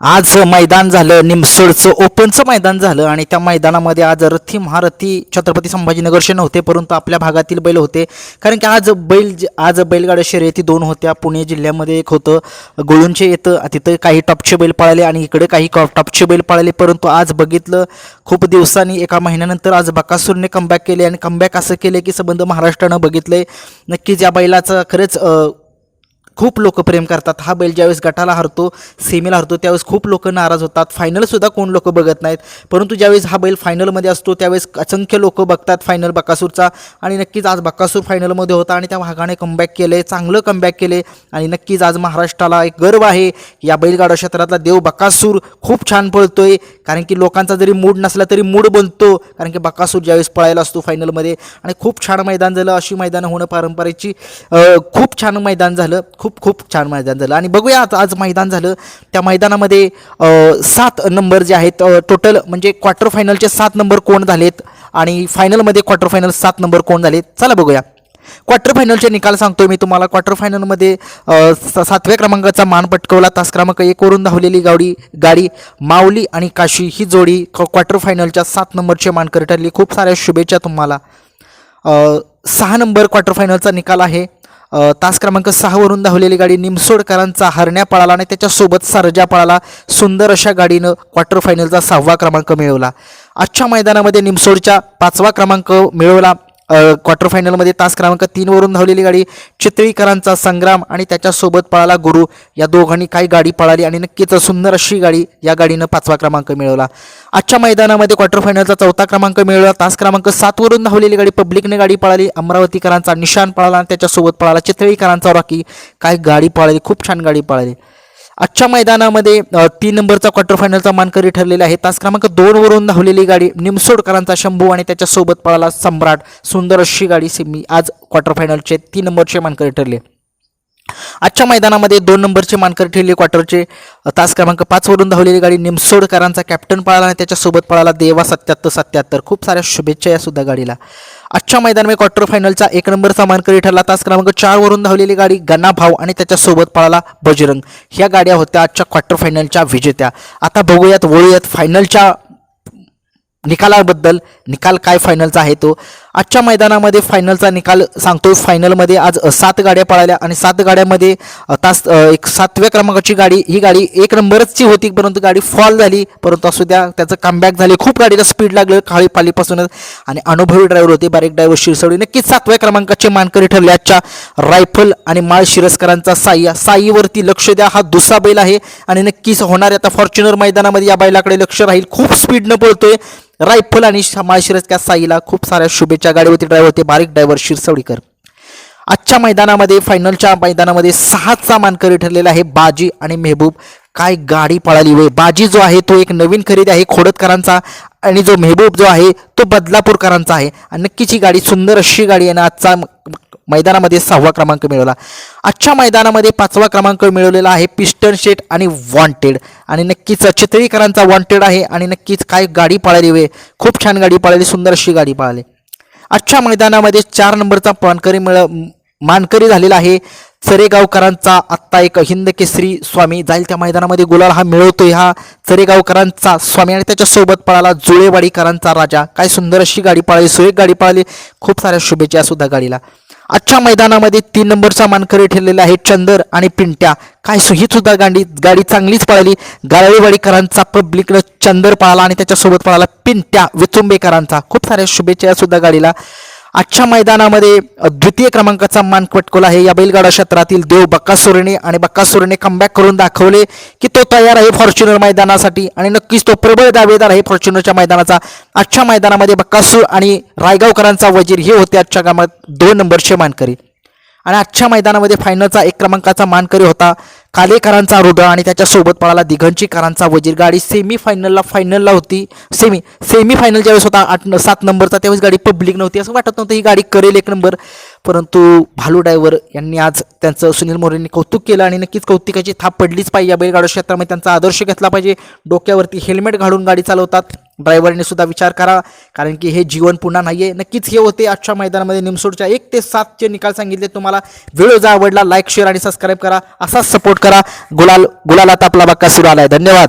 आज मैदान झालं निमसडचं ओपनचं मैदान झालं आणि त्या मैदानामध्ये आज रथी महारथी छत्रपती संभाजीनगरचे नव्हते परंतु आपल्या भागातील बैल होते. कारण की आज बैल आज बैलगाड्या शर्यती दोन होत्या. पुणे जिल्ह्यामध्ये एक होतं गुळूंचे येतं तिथं काही टॉपचे बैल पळाले आणि इकडे काही कॉ- टॉपचे बैल पळाले परंतु आज बघितलं खूप दिवसांनी एका महिन्यानंतर आज बकासूरने कमबॅक केले आणि कमबॅक असं केले की संबंध महाराष्ट्रानं बघितलंय. नक्कीच या बैलाचं खरंच खूप लोक प्रेम करतात. हा बैल ज्यावेळेस गटाला हरतो सेमीला हरतो त्यावेळेस खूप लोक नाराज होतात. फायनलसुद्धा कोण लोक बघत नाहीत. परंतु ज्यावेळेस हा बैल फायनलमध्ये असतो त्यावेळेस असंख्य लोक बघतात फायनल बकासूरचा. आणि नक्कीच आज बकासूर फायनलमध्ये होता आणि त्या भागाने कमबॅक केले चांगलं कमबॅक केले आणि नक्कीच आज महाराष्ट्राला एक गर्व आहे. या बैलगाडा क्षेत्रातला देव बकासूर खूप छान पळतोय. कारण की लोकांचा जरी मूड नसला तरी मूड बनतो. कारण की बकासूर ज्यावेळेस पळायला असतो फायनलमध्ये आणि खूप छान मैदान झालं. अशी मैदानं होणं पारंपरेची खूप छान मैदान झालं. खूप खूप खूप छान मैदान झालं. आणि बघूया आज आज मैदान झालं. त्या मैदानामध्ये सात नंबर जे आहेत टोटल म्हणजे क्वार्टर फायनलचे सात नंबर कोण झालेत आणि फायनलमध्ये क्वार्टर फायनल सात नंबर कोण झालेत? चला बघूया. क्वार्टर फायनलचे निकाल सांगतो मी तुम्हाला. क्वार्टर फायनलमध्ये स- सातव्या क्रमांकाचा मान पटकवला. तास क्रमांक एकवरून धावलेली गाडी गाडी माऊली आणि काशी ही जोडी क्वार्टर फायनलच्या सात नंबरचे मानकरी ठरली खूप साऱ्या शुभेच्छा तुम्हाला. सहा नंबर क्वार्टर फायनलचा निकाल आहे. तास क्रमांक सहावरून धावलेली गाडी निमसोडकरांचा हरण्या पळाला आणि त्याच्यासोबत सरजा पळाला. सुंदर अशा गाडीनं क्वार्टर फायनलचा सहावा क्रमांक मिळवला. आजच्या मैदानामध्ये निमसोडच्या पाचवा क्रमांक मिळवला. क्वार्टर फायनलमध्ये तास क्रमांक तीनवरून धावलेली गाडी चितळीकरांचा संग्राम आणि त्याच्यासोबत पळाला गुरु. या दोघांनी काही गाडी पळाली आणि नक्कीच सुंदर अशी गाडी या गाडीनं पाचवा क्रमांक मिळवला. आजच्या मैदानामध्ये क्वार्टर फायनलचा चौथा क्रमांक मिळवला. तास क्रमांक सातवरून धावलेली गाडी पब्लिकने गाडी पळाली. अमरावतीकरांचा निशान पळाला आणि त्याच्यासोबत पळाला चितळीकरांचा रॉकी. काही गाडी पळाली खूप छान गाडी पळाली. आजच्या मैदानामध्ये तीन नंबरचा क्वार्टर फायनलचा मानकरी ठरलेला आहे तास क्रमांक दोनवरून धावलेली गाडी निमसोडकरांचा शंभू आणि त्याच्यासोबत पळाला सम्राट सुंदर अशी गाडी. सेमी आज क्वार्टर फायनलचे तीन नंबरचे मानकरी ठरले. आजच्या मैदानामध्ये दोन नंबरचे मानकरी ठेवले क्वार्टरचे तास क्रमांक पाचवरून धावलेली गाडी निमसोडकरांचा कॅप्टन पळाला आणि त्याच्यासोबत पळाला देवा सत्याहत्तर सत्याहत्तर. खूप साऱ्या शुभेच्छा या सुद्धा गाडीला. आजच्या मैदानामध्ये क्वार्टर फायनलचा एक नंबरचा मानकरी ठरला. तास क्रमांक चारवरून धावलेली गाडी गन्ना भाव आणि त्याच्यासोबत पळाला बजरंग. ह्या गाड्या होत्या आजच्या क्वार्टर फायनलच्या विजेत्या. आता बघूयात वळूयात फायनलच्या निकालाबद्दल. निकाल काय फायनलचा आहे तो? आजच्या मैदानामध्ये फायनलचा निकाल सांगतो. फायनलमध्ये आज सात गाड्या पळाल्या आणि सात गाड्यामध्ये तास एक सातव्या क्रमांकाची गाडी ही गाडी एक नंबरची होती परंतु गाडी फॉल झाली. परंतु असू द्या त्याचं कमबॅक झाले. खूप गाडीला स्पीड लागलं खाळीपालीपासूनच आणि अनुभवी ड्रायव्हर होते बारीक ड्रायव्हर शिरसवडी. नक्कीच सातव्या क्रमांकाचे मानकरी ठरले आजच्या रायफल आणि माळ शिरस्करांचा साई. या साईवरती लक्ष द्या हा दुसरा बैल आहे. आणि नक्कीच होणार आता फॉर्च्युनर मैदानामध्ये. या बैलाकडे लक्ष राहील. खूप स्पीडनं पळतोय. रायफल आणि माळशिरस त्या साईला खूप साऱ्या शुभेच्छा गाडीवरती ड्रायव्हर होते बारीक ड्रायव्हर शिरसवडीकर. आजच्या मैदानामध्ये फायनलच्या मैदानामध्ये सहाचा मानकरी ठरलेला आहे बाजी आणि मेहबूब. काय गाडी पळाली वे बाजी जो आहे तो एक नवीन खरेदी आहे खोडतकरांचा आणि जो मेहबूब जो आहे तो बदलापूरकरांचा आहे. आणि नक्कीच ही गाडी सुंदर अशी गाडी आहे ना आजचा मैदानामध्ये सहावा क्रमांक मिळवला. आजच्या मैदानामध्ये पाचवा क्रमांक मिळवलेला आहे पिस्टन शेट आणि वॉन्टेड आणि नक्कीच चितळीकरांचा वॉन्टेड आहे आणि नक्कीच काय गाडी पळाली वे खूप छान गाडी पळाली सुंदर अशी गाडी पळाली. आजच्या मैदानामध्ये चार नंबरचा पानकरी मिळ मानकरी झालेला आहे. चरेगावकरांचा आत्ता एक हिंद केसरी स्वामी जाईल त्या मैदानामध्ये गुलाल हा मिळवतोय हा. चरेगावकरांचा स्वामी आणि त्याच्यासोबत पळाला जुळेवाडीकरांचा राजा. काय सुंदर अशी गाडी पळाली सुरेख गाडी पळाली. खूप साऱ्या शुभेच्छा सुद्धा गाडीला. आजच्या मैदानामध्ये तीन नंबरचा मानकरी ठरलेला आहे चंदर आणि पिंट्या. काय सु- ही सुद्धा गाडी गाडी चांगलीच पळाली. गाळेवाडीकरांचा पब्लिकनं चंदर पळाला आणि त्याच्यासोबत पळाला पिंट्या विचुंबेकरांचा खूप साऱ्या शुभेच्छा सुद्धा गाडीला. आजच्या मैदानामध्ये द्वितीय क्रमांकाचा मान पटकवला आहे. या बैलगाडा क्षेत्रातील देव बक्कासुरेने आणि बक्कासुरेने कमबॅक करून दाखवले की तो तयार आहे फॉर्च्युनर मैदानासाठी आणि नक्कीच तो प्रबळ दावेदार आहे फॉर्च्युनरच्या मैदानाचा. आजच्या मैदानामध्ये बक्कासूर आणि रायगावकरांचा वजीर हे होते आजच्या कामात दोन नंबरचे मानकरी. आणि आजच्या मैदानामध्ये फायनलचा एक क्रमांकाचा मानकरी होता. कालेकरांचा हृदय आणि त्याच्यासोबत पळाला दिघंचीकरांचा वजीर. गाडी सेमी फायनलला फायनलला होती. सेमी सेमी फायनल ज्यावेळेस होता आठ सात नंबरचा त्यावेळेस गाडी पब्लिक नव्हती. असं वाटत नव्हतं ही गाडी करेल एक नंबर परंतु भालू ड्रायव्हर यांनी आज त्यांचं सुनील मोरेंनी कौतुक केलं आणि नक्कीच कौतुकाची थाप पडलीच पाहिजे. या बैलगाडा क्षेत्रामध्ये त्यांचा आदर्श घेतला पाहिजे. डोक्यावरती हेल्मेट घालून गाडी चालवतात. ड्रायव्हरने सुद्धा विचार करा कारण की हे जीवन पुन्हा नाही आहे नक्कीच हे होते आजच्या मैदानामध्ये निमसोडच्या एक ते सातचे निकाल सांगितले तुम्हाला. व्हिडिओ जर आवडला लाईक शेअर आणि सबस्क्राईब करा. असाच सपोर्ट करा. गुलाल गुलालात आपला बाक्का सुरू आला आहे धन्यवाद.